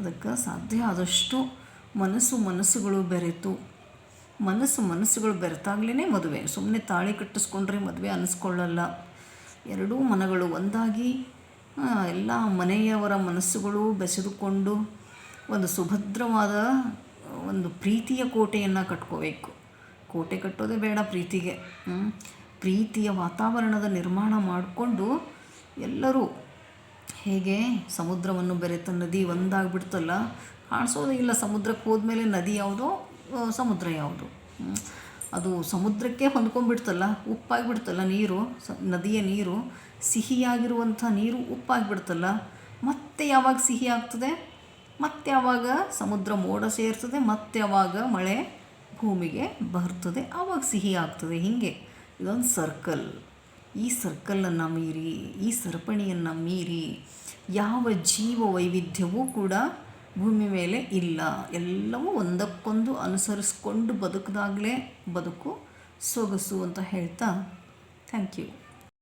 ಅದಕ್ಕೆ ಸಾಧ್ಯ ಆದಷ್ಟು ಮನಸ್ಸು ಮನಸ್ಸುಗಳು ಬೆರೆತು. ಮನಸ್ಸು ಮನಸ್ಸುಗಳು ಬೆರೆತಾಗ್ಲೇ ಮದುವೆ. ಸುಮ್ಮನೆ ತಾಳಿ ಕಟ್ಟಿಸ್ಕೊಂಡ್ರೆ ಮದುವೆ ಅನ್ನಿಸ್ಕೊಳ್ಳಲ್ಲ ಎರಡೂ ಮನಗಳು ಒಂದಾಗಿ ಎಲ್ಲ ಮನೆಯವರ ಮನಸ್ಸುಗಳು ಬೆಸೆದುಕೊಂಡು ಒಂದು ಸುಭದ್ರವಾದ ಒಂದು ಪ್ರೀತಿಯ ಕೋಟೆಯನ್ನು ಕಟ್ಕೋಬೇಕು. ಕೋಟೆ ಕಟ್ಟೋದೇ ಬೇಡ ಪ್ರೀತಿಗೆ. ಪ್ರೀತಿಯ ವಾತಾವರಣದ ನಿರ್ಮಾಣ ಮಾಡಿಕೊಂಡು ಎಲ್ಲರೂ ಹೇಗೆ ಸಮುದ್ರವನ್ನು ಬೆರೆತ ನದಿ ಒಂದಾಗ್ಬಿಡ್ತಲ್ಲ, ಕಾಣಿಸೋದೇ ಇಲ್ಲ ಸಮುದ್ರಕ್ಕೆ ಹೋದ್ಮೇಲೆ ನದಿ ಯಾವುದೋ ಸಮುದ್ರ ಯಾವುದು. ಅದು ಸಮುದ್ರಕ್ಕೆ ಹೊಂದ್ಕೊಂಡ್ಬಿಡ್ತಲ್ಲ, ಉಪ್ಪಾಗಿಬಿಡ್ತಲ್ಲ ನೀರು ನದಿಯ ನೀರು, ಸಿಹಿಯಾಗಿರುವಂಥ ನೀರು ಉಪ್ಪಾಗಿಬಿಡ್ತಲ್ಲ, ಮತ್ತೆ ಯಾವಾಗ ಸಿಹಿ ಆಗ್ತದೆ ಮತ್ತೆ ಯಾವಾಗ ಸಮುದ್ರ ಮೋಡ ಸೇರ್ತದೆ, ಮತ್ತೆ ಯಾವಾಗ ಮಳೆ ಭೂಮಿಗೆ ಬರ್ತದೆ ಆವಾಗ ಸಿಹಿ ಆಗ್ತದೆ. ಹೀಗೆ ಇದೊಂದು ಸರ್ಕಲ್ ಈ ಸರ್ಕಲನ್ನು ಮೀರಿ, ಈ ಸರಪಣಿಯನ್ನು ಮೀರಿ ಯಾವ ಜೀವ ವೈವಿಧ್ಯವೂ ಕೂಡ ಭೂಮಿ ಮೇಲೆ ಇಲ್ಲ. ಎಲ್ಲವೂ ಒಂದಕ್ಕೊಂದು ಅನುಸರಿಸ್ಕೊಂಡು ಬದುಕಿದಾಗಲೇ ಬದುಕು ಸೊಗಸು ಅಂತ ಹೇಳ್ತಾ ಥ್ಯಾಂಕ್ ಯು